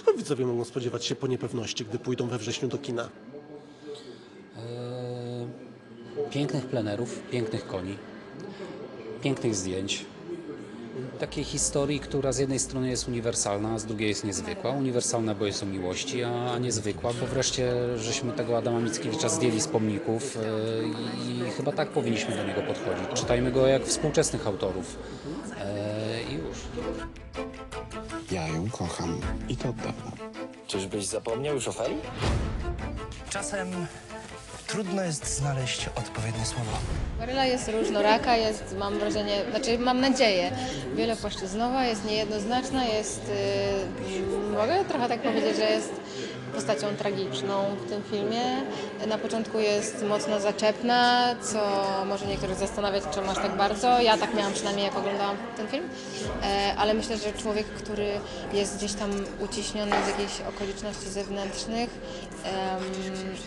Czego widzowie mogą spodziewać się po niepewności, gdy pójdą we wrześniu do kina? Pięknych plenerów, pięknych koni, pięknych zdjęć. Takiej historii, która z jednej strony jest uniwersalna, a z drugiej jest niezwykła. Uniwersalna, bo jest o miłości, a niezwykła, bo wreszcie żeśmy tego Adama Mickiewicza zdjęli z pomników e, i chyba tak powinniśmy do niego podchodzić. Czytajmy go jak współczesnych autorów. E, I już. Ja ją kocham i to od dawna. Czyżbyś zapomniał już o Feli? Czasem trudno jest znaleźć odpowiednie słowo. Maryla jest różnoraka, jest, mam wrażenie, znaczy mam nadzieję, wielopłaszczyznowa, jest niejednoznaczna, jest, yy, mogę trochę tak powiedzieć, że jest postacią tragiczną w tym filmie. Na początku jest mocno zaczepna, co może niektórych zastanawiać, czemu aż tak bardzo. Ja tak miałam przynajmniej, jak oglądałam ten film. E, ale myślę, że człowiek, który jest gdzieś tam uciśniony z jakichś okoliczności zewnętrznych,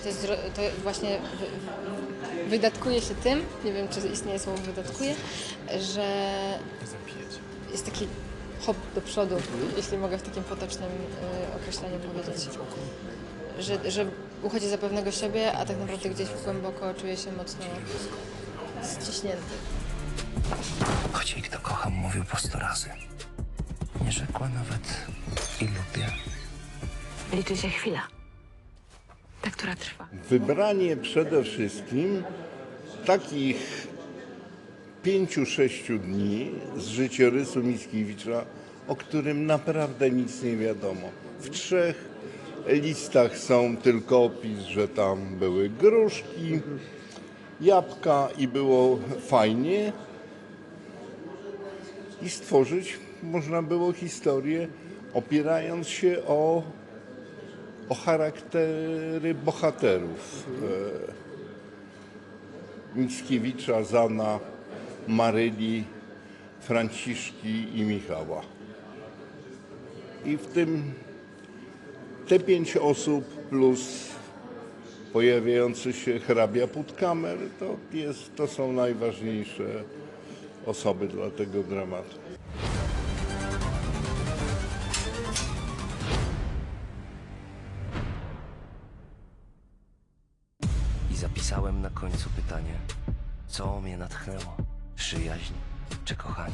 to, jest, to właśnie wy- wydatkuje się tym, nie wiem czy istnieje słowo wydatkuje, że jest taki hop do przodu, jeśli mogę w takim potocznym y, określeniu powiedzieć. Że, że uchodzi za pewnego siebie, a tak naprawdę gdzieś głęboko czuje się mocno ściśnięty. Choć ich kto kocham, mówił po sto razy. Nie rzekła nawet i lubię. Liczy się chwila. Ta, która trwa. Wybranie przede wszystkim takich pięciu, sześciu dni z życiorysu Mickiewicza, o którym naprawdę nic nie wiadomo. W trzech listach są tylko opis, że tam były gruszki, jabłka i było fajnie. I stworzyć można było historię opierając się o o charaktery bohaterów e, Mickiewicza, Zana, Maryli, Franciszki i Michała. I w tym te pięć osób plus pojawiający się hrabia Puttkamer to, jest, to są najważniejsze osoby dla tego dramatu. Zapisałem na końcu pytanie, co mnie natchnęło? Przyjaźń czy kochanie?